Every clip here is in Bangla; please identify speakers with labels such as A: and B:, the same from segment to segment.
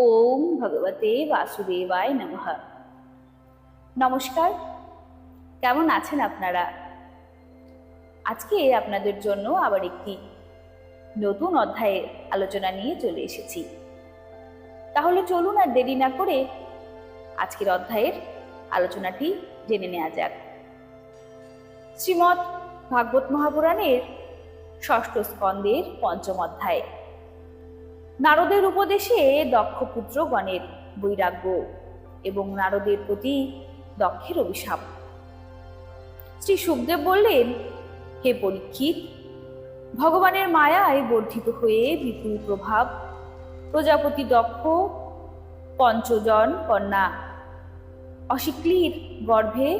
A: ওম ভগবতে বাসুদেবায় নমঃ। নমস্কার, কেমন আছেন আপনারা? আজকে আপনাদের জন্য আবার একটি নতুন অধ্যায়ের আলোচনা নিয়ে চলে এসেছি। তাহলে চলুন আর দেরি না করে আজকের অধ্যায়ের আলোচনাটি জেনে নেওয়া যাক। শ্রীমৎ ভাগবত মহাপুরাণের ষষ্ঠ স্কন্দের পঞ্চম অধ্যায়। নারদের উপদেশে দক্ষ পুত্রগণের বৈরাগ্য এবং নারদের প্রতি দক্ষের অভিশাপ। শ্রী সুখদেব বললেন, হে পরীক্ষিত, ভগবানের মায়ায় বর্ধিত হয়ে বিপুল প্রভাব, প্রজাপতি দক্ষ, পঞ্চজন কন্যা, অশিক্লির গর্ভে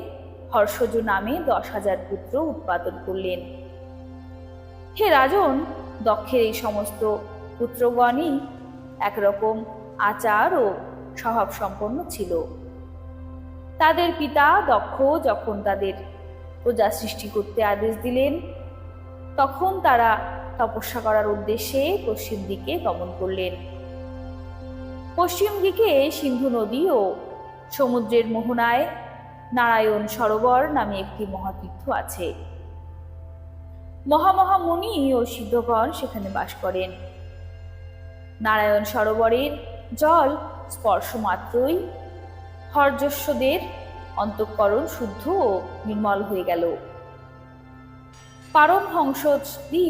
A: হর্ষজ নামে দশ হাজার পুত্র উৎপাদন করলেন। হে রাজন, দক্ষের এই সমস্ত পুত্রগণই একরকম আচার ও স্বভাব সম্পন্ন ছিল। তাদের পিতা দক্ষ যখন তাদের প্রজা সৃষ্টি করতে আদেশ দিলেন, তখন তারা তপস্যা করার উদ্দেশ্যে পশ্চিম দিকে গমন করলেন। পশ্চিম দিকে সিন্ধু নদী ও সমুদ্রের মোহনায় নারায়ণ সরোবর নামে একটি মহাতীর্থ আছে। মহামহামুনি ও সিদ্ধগণ সেখানে বাস করেন। নারায়ণ সরোবরের জল স্পর্শ মাত্রই হর্যস্বদের অন্তঃকরণ শুদ্ধ ও নির্মল হয়ে গেল। পারমহংসদি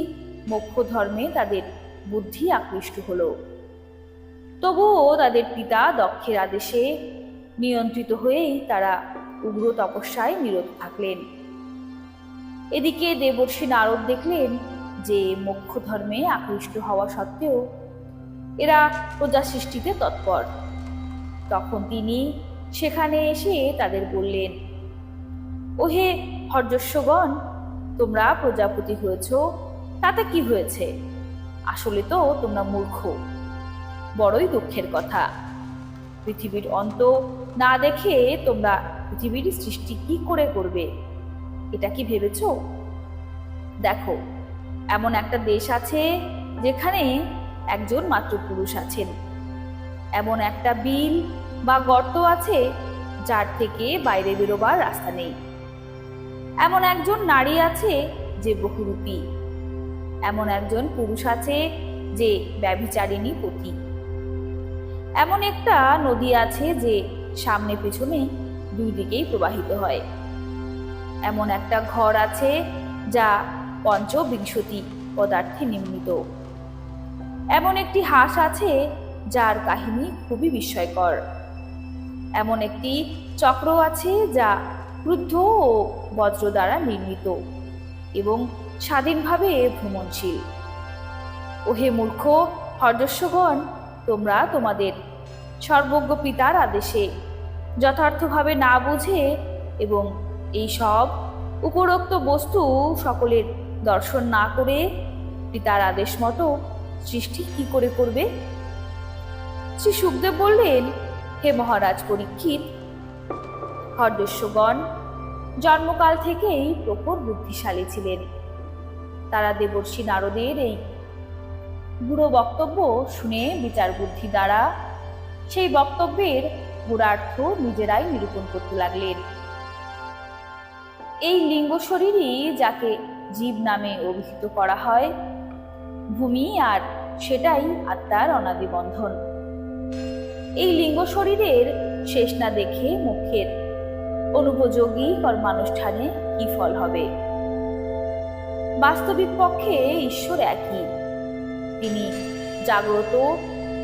A: মোক্ষ ধর্মে তাদের বুদ্ধি আকৃষ্ট হল। তবুও তাদের পিতা দক্ষের আদেশে নিয়ন্ত্রিত হয়েই তারা উগ্র তপস্যায় নিরত থাকলেন। এদিকে দেবর্ষী নারদ দেখলেন যে মোক্ষ ধর্মে আকৃষ্ট হওয়া সত্ত্বেও এরা প্রজা সৃষ্টিতে তৎপর। তখন তিনি সেখানে এসে তাদের বললেন, ওহে হর্যস্বগণ তোমরা প্রজাপতি হয়েছ, তাতে কি হয়েছে? আসলে তো তোমরা মূর্খ। বড়ই দুঃখের কথা। পৃথিবীর অন্ত না দেখে তোমরা পৃথিবীর সৃষ্টি কি করে করবে? এটা কি ভেবেছ? দেখো, এমন একটা দেশ আছে যেখানে একজন মাত্র পুরুষ আছেন। এমন একটা বিল বা গর্ত আছে যার থেকে বাইরে বেরোবার রাস্তা নেই। এমন একজন নারী আছে যে বহুরূপী। এমন একজন পুরুষ আছে যে ব্যভিচারিণী পতি এমন একটা নদী আছে যে সামনে পেছনে দুই দিকেই প্রবাহিত হয়। এমন একটা ঘর আছে যা পঞ্চবিংশতি পদার্থে নির্মিত। এমন একটি হাঁস আছে যার কাহিনী খুবই বিস্ময়কর। এমন একটি চক্র আছে যা ক্রুদ্ধ ও বজ্র দ্বারা নির্মিত এবং স্বাধীনভাবে ভ্রমণশীল। ওহে মূর্খ হর্যস্বগণ তোমরা তোমাদের সর্বজ্ঞ পিতার আদেশে যথার্থভাবে না বুঝে এবং এই সব উপরোক্ত বস্তু সকলের দর্শন না করে পিতার আদেশ মতো সৃষ্টি কি করে করবে? শ্রী সুখদেব বললেন, হে মহারাজ পরীক্ষিত হর্দস্যগণ জন্মকাল থেকেই প্রখর বুদ্ধিশালী ছিলেন। তারা দেবর্ষী নারদের এই বুড়ো বক্তব্য শুনে বিচার বুদ্ধি দ্বারা সেই বক্তব্যের গুড়ার্থ নিজেরাই নিরূপণ করতে লাগলেন। এই লিঙ্গ শরীরই যাকে জীব নামে অভিহিত করা হয় ভূমি আর সেটাই আত্মার অনাদি বন্ধন এই লিঙ্গ শরীরের শেষ না দেখে মুখের অনুপযোগী কর্মানুষ্ঠানে কি ফল হবে? বাস্তবিক পক্ষে ঈশ্বর একই। তিনি জাগ্রত,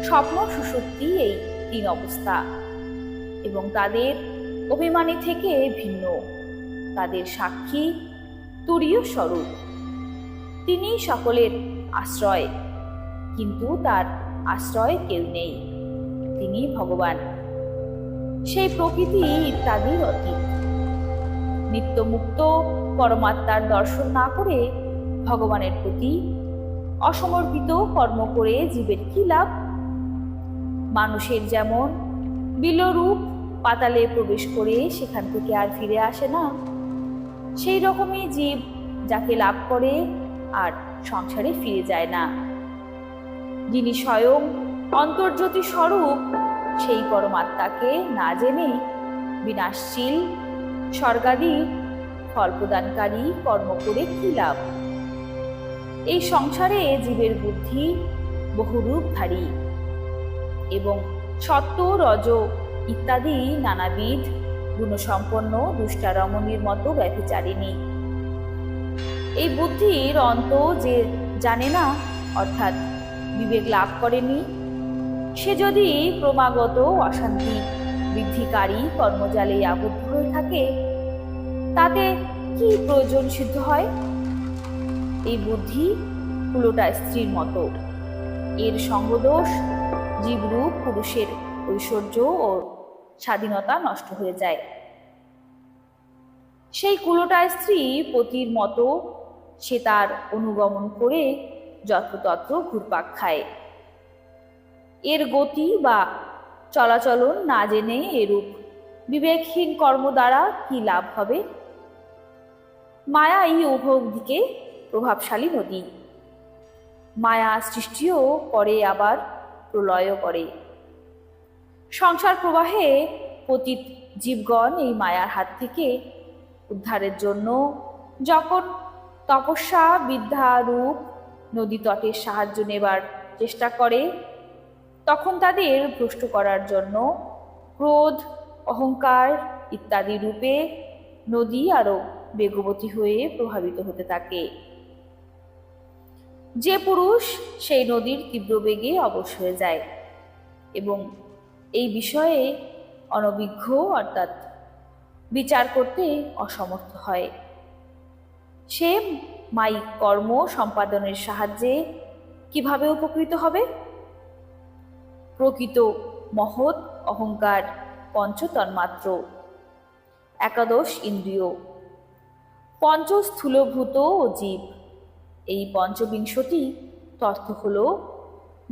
A: স্বপ্ন সুষুপ্তি এই তিন অবস্থা এবং তাদের অভিমানী থেকে ভিন্ন। তাদের সাক্ষী তুরীয় স্বরূপ। তিনি সকলের আশ্রয়। কিন্তু তার আশ্রয় কেউ নেই, তিনি ভগবান। সেই প্রকৃতি ইত্যাদির অতীত। নিত্যমুক্ত পরমাত্মার দর্শন না করে ভগবানের প্রতি অসমর্পিত কর্ম করে জীবের কি লাভ? মানুষের যেমন বিলরূপ পাতালে প্রবেশ করে সেখান থেকে আর ফিরে আসে না, সেই রকমই জীব যাকে লাভ করে আর সংসারে ফিরে যায় না। যিনি স্বয়ং অন্তর্জ্যোতি স্বরূপ, সেই পরমাত্মাকে না জেনে বিনাশশীল স্বর্গাদি ফল প্রদানকারী কর্ম করে কি লাভ? এই সংসারে জীবের বুদ্ধি বহুরূপ বহুরূপধারী এবং সত্য, রজ ইত্যাদি নানাবিধ গুণসম্পন্ন দুষ্টারমণীর মতো ব্যভিচারিণী। এই বুদ্ধির অন্ত যে জানে না, অর্থাৎ বিবেক লাভ করেনি, সে যদি ক্রমাগত অশান্তি বৃদ্ধিকারী কর্মজালে আবদ্ধ হয়ে থাকে, তাতে কি প্রয়োজন সিদ্ধ হয়? এই বুদ্ধি কুলোটা স্ত্রীর মতো। এর সঙ্গদোষ জীবরূপ পুরুষের ঐশ্বর্য ও স্বাধীনতা নষ্ট হয়ে যায়। সেই কুলোটা স্ত্রী পতির মতো সে তার অনুগমন করে যত্রতত্র ঘুরপাক খায়। এর গতি বা চলাচলন না জেনে এরূপ বিবেকহীন কর্ম দ্বারা কি লাভ হবে? মায়া এই উভয় দিকে প্রভাবশালী নদী। মায়া সৃষ্টিও করে, আবার প্রলয়ও করে। সংসার প্রবাহে পতিত জীবগণ এই মায়ার হাত থেকে উদ্ধারের জন্য যখন তপস্যা, বিদ্যা, রূপ নদী তটের সাহায্য নেবার চেষ্টা করে। তখন তাদের ভ্রষ্ট করার জন্য ক্রোধ, অহংকার ইত্যাদি রূপে নদী আরও বেগবতী হয়ে প্রভাবিত হতে থাকে। যে পুরুষ সেই নদীর তীব্র বেগে অবশ হয়ে যায় এবং এই বিষয়ে অনভিজ্ঞ অর্থাৎ বিচার করতে অসমর্থ হয়। সে মাইক কর্ম সম্পাদনের সাহায্যে কীভাবে উপকৃত হবে? প্রকৃত মহৎ অহংকার পঞ্চতন্মাত্র, একাদশ ইন্দ্রিয়। পঞ্চস্থূলভূত ও জীব। এই পঞ্চবিংশতি তথ্য হল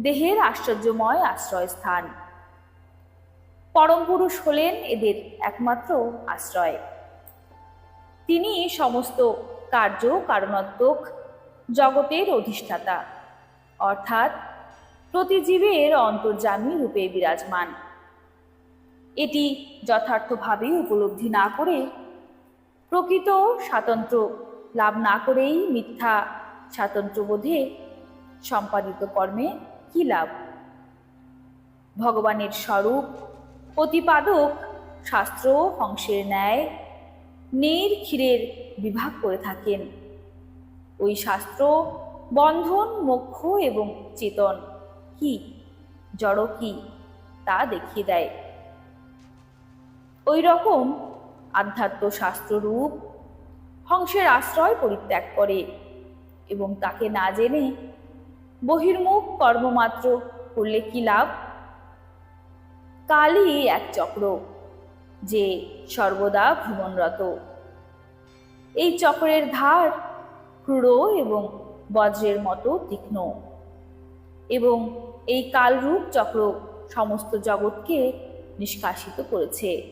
A: দেহের আশ্চর্যময় আশ্রয়স্থান। পরম পুরুষ হলেন এদের একমাত্র আশ্রয়। তিনি সমস্ত কার্য, কারণাত্মক জগতের অধিষ্ঠাতা। অর্থাৎ প্রতিজীবের অন্তর্জামী রূপে বিরাজমান। এটি যথার্থভাবে উপলব্ধি না করে প্রকৃত স্বাতন্ত্র্য লাভ না করেই মিথ্যা স্বাতন্ত্র্যবোধে সম্পাদিত কর্মে কি লাভ? ভগবানের স্বরূপ, প্রতিপাদক, শাস্ত্র অংশের ন্যায় নীর ক্ষীরের বিভাগ করে থাকেন। ওই শাস্ত্র, বন্ধন, মোক্ষ এবং চেতন কি, জড় কি, তা দেখিয়ে দেয়। ওই রকম আধ্যাত্ম শাস্ত্ররূপ হংসের আশ্রয় পরিত্যাগ করে এবং তাকে না জেনে বহির্মুখ কর্মমাত্র করলে কি লাভ? কালই এক চক্র, যে সর্বদা ভ্রমণরত। এই চক্রের ধার ক্রূঢ় এবং বজ্রের মতো তীক্ষ্ণ। এবং এই কালরূপ চক্র সমস্ত জগৎকে নিষ্কাশিত করেছে।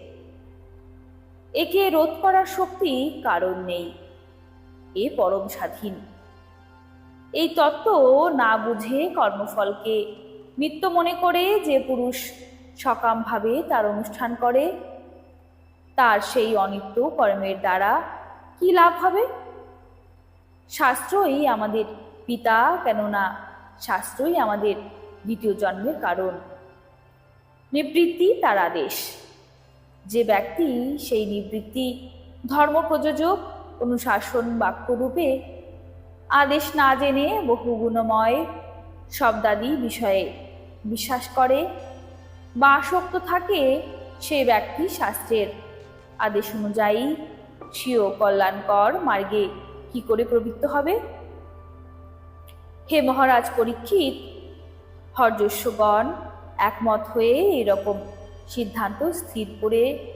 A: একে রোধ করার শক্তি কারণ নেই। এ পরম স্বাধীন। এই তত্ত্ব না বুঝে কর্মফলকে নিত্য মনে করে যে পুরুষ সকামভাবে তার অনুষ্ঠান করে, তার সেই অনিত্য কর্মের দ্বারা কি লাভ হবে? শাস্ত্রই আমাদের পিতা, কেননা শাস্ত্রই আমাদের দ্বিতীয় জন্মের কারণ। নিবৃত্তি তার আদেশ। যে ব্যক্তি সেই নিবৃত্তি ধর্ম প্রযোজক অনুশাসন বাক্যরূপে আদেশ না জেনে বহু গুণময় শব্দাদি বিষয়ে বিশ্বাস করে বা আসক্ত থাকে সে ব্যক্তি শাস্ত্রের আদেশ অনুযায়ী স্বীয় কল্যাণকর মার্গে কি করে প্রবৃত্ত হবে? হে মহারাজ পরীক্ষিত, হর্যস্বগণ একমত হয়ে এরকম সিদ্ধান্ত স্থির করে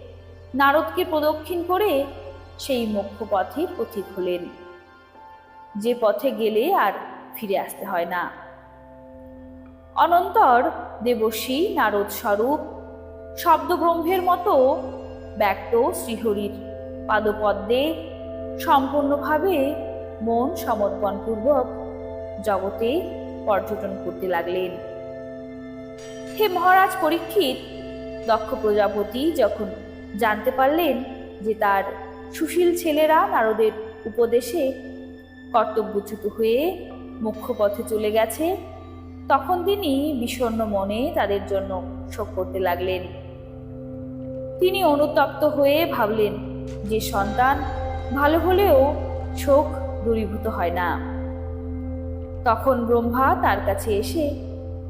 A: নারদকে প্রদক্ষিণ করে সেই মুখ্য পথে পথিক হলেন। যে পথে গেলে আর ফিরে আসতে হয় না। অনন্তর দেবশ্রী নারদ স্বরূপ শব্দব্রহ্মের মতো ব্যক্ত শ্রীহরির পাদপদ্মে সম্পূর্ণভাবে মন সমর্পণপূর্বক জগতে পর্যটন করতে লাগলেন। হে মহারাজ পরীক্ষিত, দক্ষ প্রজাপতি যখন জানতে পারলেন যে তার সুশীল ছেলেরা নারদের উপদেশে কর্তব্যচ্যুত হয়ে মুখ্য পথে চলে গেছে, তখন তিনি বিষণ্ণ মনে তাদের জন্য শোক করতে লাগলেন। তিনি অনুতপ্ত হয়ে ভাবলেন যে সন্তান ভালো হলেও শোক দূরীভূত হয় না। তখন ব্রহ্মা তার কাছে এসে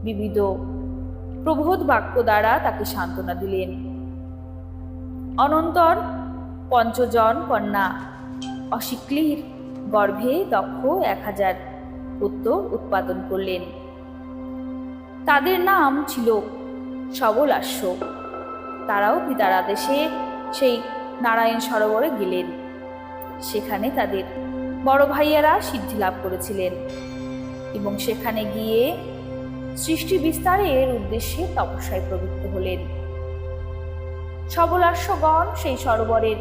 A: বিবিধ প্রবোধ বাক্য দ্বারা তাকে সান্ত্বনা দিলেন। অনন্তর পঞ্চজন কন্যা অশিক্লির গর্ভে দক্ষ এক হাজার পুত্র উৎপাদন করলেন। তাদের নাম ছিল সবলাস্য। তারাও পিতার আদেশে সেই নারায়ণ সরোবরে গেলেন। সেখানে তাদের বড় ভাইয়েরা সিদ্ধি লাভ করেছিলেন এবং সেখানে গিয়ে সৃষ্টি বিস্তারের উদ্দেশ্যে তপস্যায় প্রবৃত্ত হলেন। সবলাস্যগণ সেই সরোবরের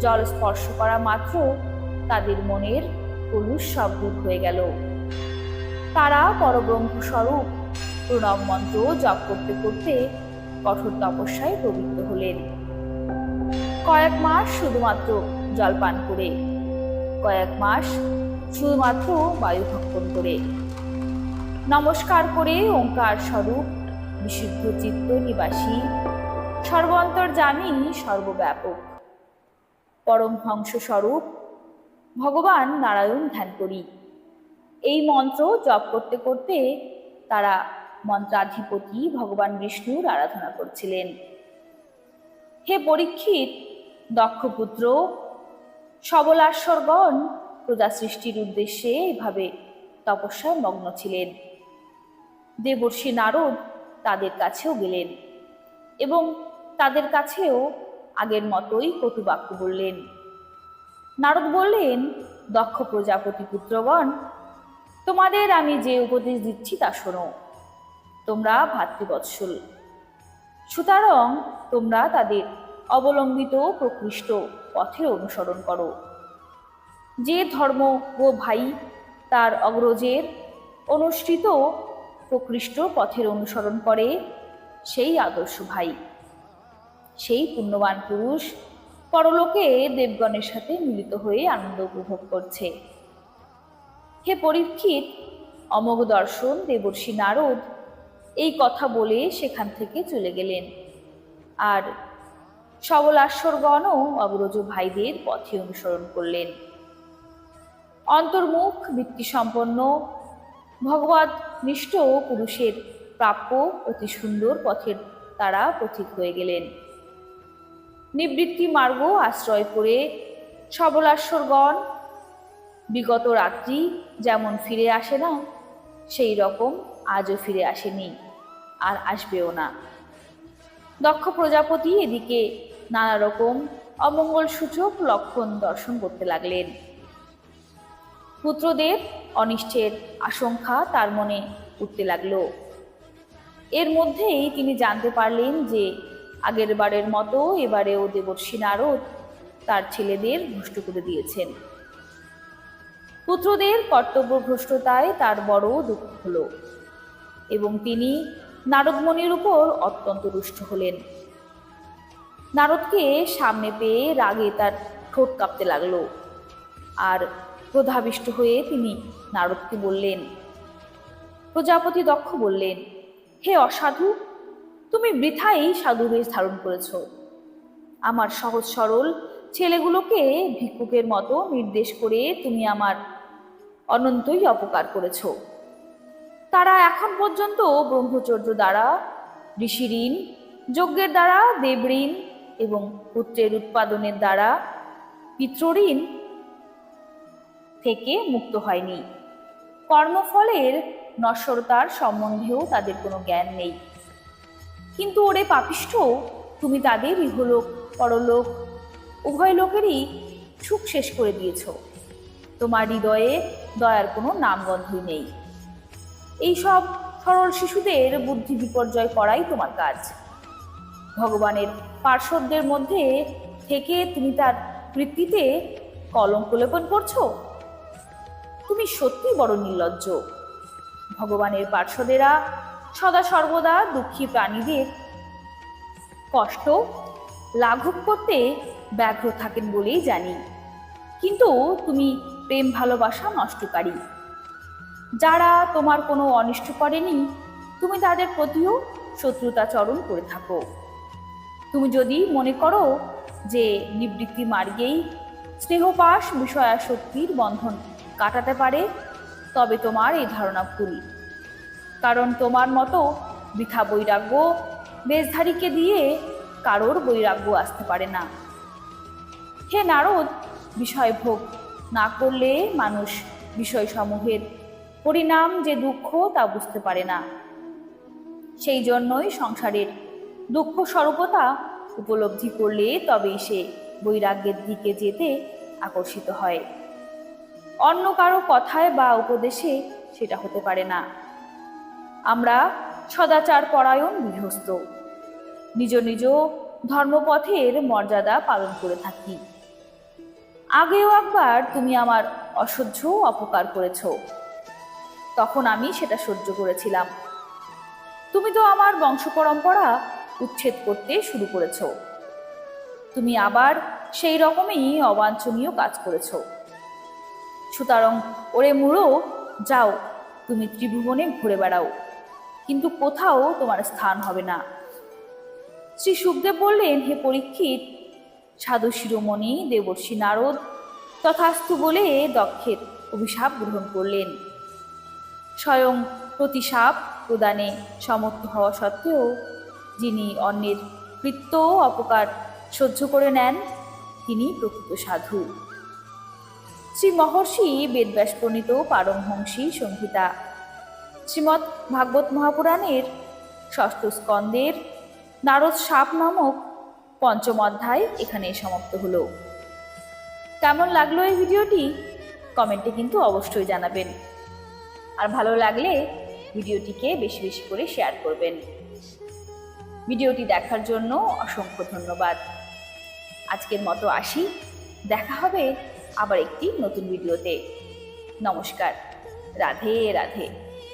A: জল স্পর্শ করা মাত্র তাদের মনের কলুষ সব দূর হয়ে গেল। তারা পরব্রহ্ম স্বরূপ প্রণব মন্ত্র জপ করতে করতে কঠোর তপস্যায় প্রবৃত্ত হলেন। কয়েক মাস শুধুমাত্র জল পান করে কয়েক মাস শুধুমাত্র বায়ু ভক্ষণ করে। নমস্কার করে ওঙ্কার স্বরূপ, বিশুদ্ধ চিত্ত নিবাসী, সর্বান্তর জানি সর্বব্যাপক। পরমহংস স্বরূপ, ভগবান নারায়ণ ধ্যান করি। এই মন্ত্র জপ করতে করতে তারা মন্ত্রাধিপতি ভগবান বিষ্ণুর আরাধনা করছিলেন। হে পরীক্ষিত দক্ষপুত্র সবলাশ্বরগণ প্রজা সৃষ্টির উদ্দেশ্যে এভাবে তপস্যায় মগ্ন ছিলেন। দেবর্ষী নারদ তাদের কাছেও গেলেন এবং তাদের কাছেও আগের মতোই কটুবাক্য বললেন। নারদ বললেন, দক্ষ প্রজাপতি পুত্রগণ, তোমাদের আমি যে উপদেশ দিচ্ছি তা শোনো। তোমরা ভাতৃবৎসল। সুতরাং তোমরা তাদের অবলম্বিত প্রকৃষ্ট পথের অনুসরণ করো। যে ধর্ম ও ভাই তার অগ্রজের অনুষ্ঠিত প্রকৃষ্ট পথের অনুসরণ করে, সেই আদর্শ ভাই। সেই পুণ্যবান পুরুষ পরলোকে দেবগণের সাথে মিলিত হয়ে আনন্দ উপভোগ করছে। হে পরীক্ষিত, অমোঘ দর্শন, দেবর্ষী নারদ, এই কথা বলে সেখান থেকে চলে গেলেন। আর সবলাশ্বরগণও অগ্রজ ভাইদের পথে অনুসরণ করলেন। অন্তর্মুখ বৃত্তিসম্পন্ন ভগবত নিষ্ঠ পুরুষের প্রাপ্য অতি সুন্দর পথের তারা পথিক হয়ে গেলেন। নিবৃত্তি মার্গ আশ্রয় করে সবলাশ্বরগণ বিগত রাত্রি যেমন ফিরে আসে না, সেই রকম আজও ফিরে আসেনি, আর আসবেও না। দক্ষ প্রজাপতি এদিকে নানা রকম অমঙ্গল সূচক লক্ষণ দর্শন করতে লাগলেন। পুত্রদের অনিষ্টের আশঙ্কা তার মনে উঠতে লাগল। এর মধ্যেই তিনি জানতে পারলেন যে আগের বারের মতো এবারেও দেবর্ষী নারদ তার ছেলেদের ভ্রষ্ট করে দিয়েছেন। পুত্রদের কর্তব্যভ্রষ্টতায় তার বড় দুঃখ হল এবং তিনি নারদমণির উপর অত্যন্ত রুষ্ট হলেন। নারদকে সামনে পেয়ে রাগে তার ঠোঁট কাঁপতে লাগল। আর ক্রোধাবিষ্ট হয়ে তিনি নারদকে বললেন, প্রজাপতি দক্ষ বললেন, হে অসাধু, তুমি বৃথাই সাধু বেশ ধারণ করেছ। আমার সহজ সরল ছেলেগুলোকে ভিক্ষুকের মতো নির্দেশ করে তুমি আমার অনন্তই অপকার করেছ। তারা এখন পর্যন্ত ব্রহ্মচর্য দ্বারা ঋষি ঋণ যজ্ঞের দ্বারা, দেবঋণ এবং পুত্রের উৎপাদনের দ্বারা পিতৃঋণ থেকে মুক্ত হয়নি। কর্মফলের নশ্বরতার সম্বন্ধেও তাদের কোনো জ্ঞান নেই। কিন্তু ওরে পাপিষ্ঠ, তুমি তাদের ইহলোক, পরলোক, উভয় লোকেরই সুখ শেষ করে দিয়েছ। তোমার হৃদয়ে দয়ার কোনো নামগন্ধই নেই। এইসব সরল শিশুদের বুদ্ধি বিপর্যয় করাই তোমার কাজ। ভগবানের পার্শ্বদের মধ্যে থেকে তুমি তার কৃতিতে কলঙ্ক লেপন করছ? তুমি সত্যি বড় নির্লজ্জ। ভগবানের পার্শ্বদেরা সদা সর্বদা দুঃখী প্রাণীদের কষ্ট লাঘব করতে ব্যগ্র থাকেন বলেই জানি। কিন্তু তুমি প্রেম ভালোবাসা নষ্টকারী। যারা তোমার কোনো অনিষ্ট করেনি, তুমি তাদের প্রতিও শত্রুতাচরণ করে থাকো। তুমি যদি মনে করো যে নিবৃত্তি মার্গেই স্নেহপাশ বিষয়াসক্তির বন্ধন কাটাতে পারে, তবে তোমার এই ধারণা ভুল। কারণ তোমার মতো বৃথা বৈরাগ্য বেশধারীকে দিয়ে কারোর বৈরাগ্য আসতে পারে না। হে নারদ, বিষয় ভোগ না করলে মানুষ বিষয়সমূহের পরিণাম যে দুঃখ তা বুঝতে পারে না। সেই জন্যই সংসারের দুঃখ স্বরূপতা উপলব্ধি করলে তবেই সে বৈরাগ্যের দিকে যেতে আকর্ষিত হয়। অন্য কারও কথায় বা উপদেশে সেটা হতে পারে না। আমরা সদাচার পরায়ণ বিহস্ত নিজ নিজ ধর্মপথের মর্যাদা পালন করে থাকি। আগেও একবার তুমি আমার অসহ্য অপকার করেছ। তখন আমি সেটা সহ্য করেছিলাম। তুমি তো আমার বংশ পরম্পরা উচ্ছেদ করতে শুরু করেছ। তুমি আবার সেই রকমই অবাঞ্ছনীয় কাজ করেছ। সুতরাং ওরে মুড়ো, যাও, তুমি ত্রিভুবনে ঘুরে বেড়াও। কিন্তু কোথাও তোমার স্থান হবে না। শ্রী সুখদেব বললেন, হে পরীক্ষিত, সাধু শিরোমণি, দেবর্ষী নারদ তথাস্তু বলে দক্ষের অভিশাপ গ্রহণ করলেন। স্বয়ং প্রতিশাপ প্রদানে সমর্থ হওয়া সত্ত্বেও যিনি অন্যের কৃত্য অপকার সহ্য করে নেন, তিনি প্রকৃত সাধু। শ্রী মহর্ষি বেদব্যাস প্রণীত পারমহংসী সংহিতা। শ্রীমৎ ভাগবত মহাপুরাণের ষষ্ঠ স্কন্দের নারদ সাপ নামক পঞ্চম অধ্যায় এখানে সমাপ্ত হলো। কেমন লাগল এই ভিডিওটি? কমেন্টে কিন্তু অবশ্যই জানাবেন। আর ভালো লাগলে ভিডিওটিকে বেশি বেশি করে শেয়ার করবেন। ভিডিওটি দেখার জন্য অসংখ্য ধন্যবাদ। আজকের মতো আসি। দেখা হবে আবার একটি নতুন ভিডিওতে। নমস্কার। রাধে রাধে।